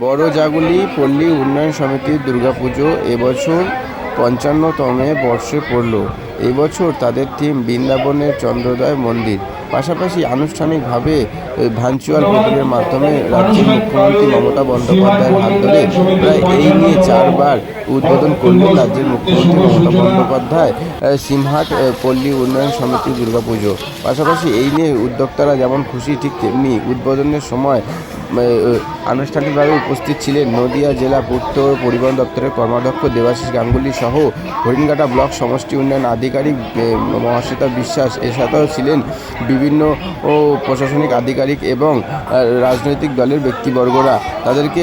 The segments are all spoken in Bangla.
বড়জাগুলি পল্লী উন্নয়ন সমিতির দুর্গাপুজো এবছর পঞ্চান্নতমে বর্ষে পড়ল। এবছর তাদের থিম বৃন্দাবনের চন্দ্রোদয় মন্দির। পাশাপাশি আনুষ্ঠানিকভাবে ভার্চুয়াল মিটিংয়ের মাধ্যমে রাজ্যের মুখ্যমন্ত্রী মমতা বন্দ্যোপাধ্যায়ের হাত ধরে প্রায় এই নিয়ে চারবার উদ্বোধন করলেন রাজ্যের মুখ্যমন্ত্রী মমতা বন্দ্যোপাধ্যায় সিমহাট পল্লী উন্নয়ন সমিতি দুর্গাপুজো। পাশাপাশি এই নিয়ে উদ্যোক্তারা যেমন খুশি, ঠিক তেমনি উদ্বোধনের সময় আনুষ্ঠানিকভাবে উপস্থিত ছিলেন নদিয়া জেলা পূর্ত পরিবহন দপ্তরের কর্মাধ্যক্ষ দেবাশিস গাঙ্গুলি সহ হরিণঘাটা ব্লক সমষ্টি উন্নয়ন আধিকারিক মহাশ্বেতা বিশ্বাস। এছাড়াও ছিলেন বিভিন্ন, ও, প্রশাসনিক আধিকারিক এবং রাজনৈতিক দলের ব্যক্তিবর্গরা। তাদেরকে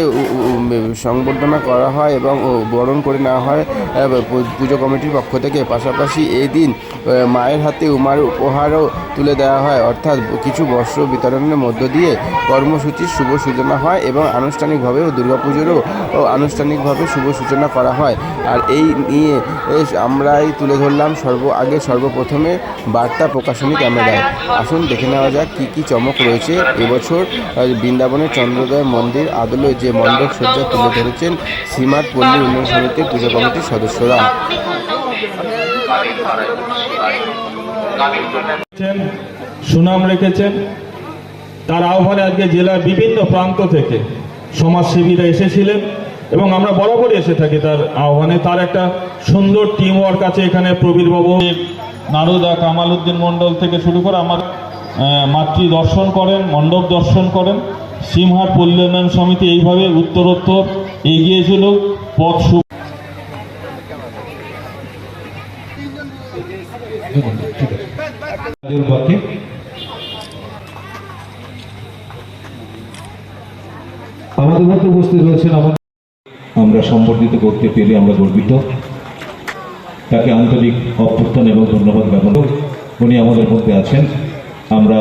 সংবর্ধনা করা হয় এবং বরণ করে নেওয়া হয় পুজো কমিটির পক্ষ থেকে। পাশাপাশি এই দিন মায়ের হাতে উমার উপহারও তুলে দেওয়া হয়। অর্থাৎ কিছু বস্ত্র বিতরণের মধ্য দিয়ে কর্মসূচির শুভ সূচনা হয় এবং আনুষ্ঠানিকভাবেও দুর্গাপুজোরও ও আনুষ্ঠানিকভাবে শুভ সূচনা করা হয়। আর এই নিয়ে এ, আমরাই তুলে ধরলাম সর্ব আগে সর্বপ্রথমে বার্তা প্রকাশনী ক্যামেরায়। আসুন দেখে নেওয়া যাক কী কী চমক রয়েছে। এবছর বৃন্দাবনের চন্দ্রোদয় মন্দির আদলে যে মণ্ডপ সজ্জা তুলে ধরেছেন সীমাট পল্লী উন্নয়ন সমিতির পুজো কমিটির সদস্যরা। সুনাম রেখেছেন। তার আহ্বানে আজকে জেলার বিভিন্ন প্রান্ত থেকে সমাজসেবীরা এসেছিলেন এবং আমরা বরাবরই এসে থাকি তার আহ্বানে। তার একটা সুন্দর টিম ওয়ার্ক আছে এখানে প্রবীরবাবু নারুদা কামাল উদ্দিন মণ্ডল থেকে শুরু করে আমার মাতৃ দর্শন করেন মণ্ডপ দর্শন করেন। সিমহাট পল্লী উন্নয়ন সমিতি এইভাবে উত্তরোত্তর এগিয়ে ছিল পথ সু জাতীয় আমাদের মধ্যে উপস্থিত রয়েছেন আমাদের আমরা সম্বর্ধিত করতে পেরে আমরা গর্বিত। তাকে আন্তরিক অভ্যর্থনা এবং ধন্যবাদ জ্ঞাপন উনি আমাদের মধ্যে আছেন। আমরা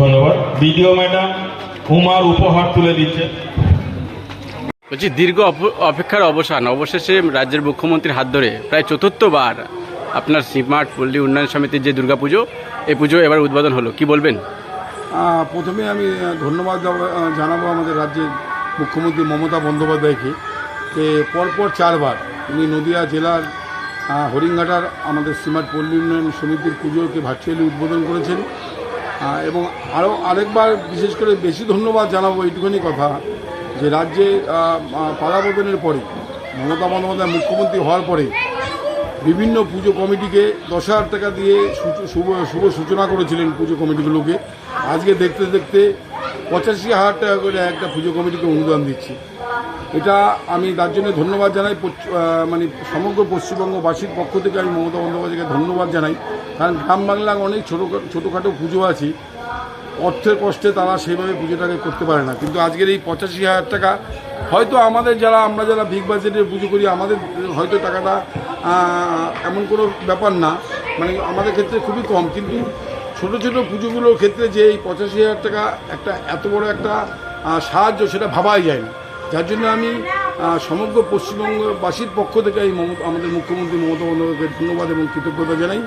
ধন্যবাদ। বিডিও ম্যাডাম উমার উপহার তুলে দিচ্ছে বলছি দীর্ঘ অপেক্ষার অবসান অবশেষে রাজ্যের মুখ্যমন্ত্রীর হাত ধরে প্রায় চতুর্থবার আপনার স্মার্ট পল্লী উন্নয়ন সমিতির যে দুর্গাপুজো এই পুজো এবার উদ্বোধন হলো। কি বলবেন? প্রথমে আমি ধন্যবাদ জানাব আমাদের রাজ্যের মুখ্যমন্ত্রী মমতা বন্দ্যোপাধ্যায়কে যে পরপর চারবার উনি নদিয়া জেলার হরিণঘাটার আমাদের সীমাট পল্লী উন্নয়ন সমিতির পুজোকে ভার্চুয়ালি উদ্বোধন করেছেন। এবং আরও আরেকবার বিশেষ করে বেশি ধন্যবাদ জানাব এইটুখানি কথা যে রাজ্যে পালাবদনের পরে, মমতা বন্দ্যোপাধ্যায় মুখ্যমন্ত্রী হওয়ার পরে বিভিন্ন পুজো কমিটিকে দশ হাজার টাকা দিয়ে শুভ শুভ সূচনা করেছিলেন পুজো কমিটিগুলোকে আজকে দেখতে দেখতে পঁচাশি হাজার টাকা করে একটা পুজো কমিটিকে অনুদান দিচ্ছি। এটা আমি তার জন্য ধন্যবাদ জানাই। মানে সমগ্র পশ্চিমবঙ্গবাসীর পক্ষ থেকে আমি মমতা বন্দ্যোপাধ্যায়কে ধন্যবাদ জানাই। কারণ গ্রাম বাংলার অনেক ছোটো ছোটোখাটো পুজো আছে। অর্থের কষ্টে তারা সেইভাবে পুজোটাকে করতে পারে না। কিন্তু আজকের এই পঁচাশি হাজার টাকা, হয়তো আমাদের যারা, আমরা যারা বিগ বাজেটের পুজো করি, আমাদের হয়তো টাকাটা এমন কোনো ব্যাপার না। মানে আমাদের ক্ষেত্রে খুবই কম, কিন্তু ছোট ছোট পুজোগুলোর ক্ষেত্রে যে এই পঁচাশি হাজার টাকা একটা, এত বড় একটা সাহায্য সেটা ভাবাই যায় না। যার জন্য আমি সমগ্র পশ্চিমবঙ্গবাসীর পক্ষ থেকে এই আমাদের মুখ্যমন্ত্রী মমতা বন্দ্যোপাধ্যায়কে ধন্যবাদ এবং কৃতজ্ঞতা জানাই।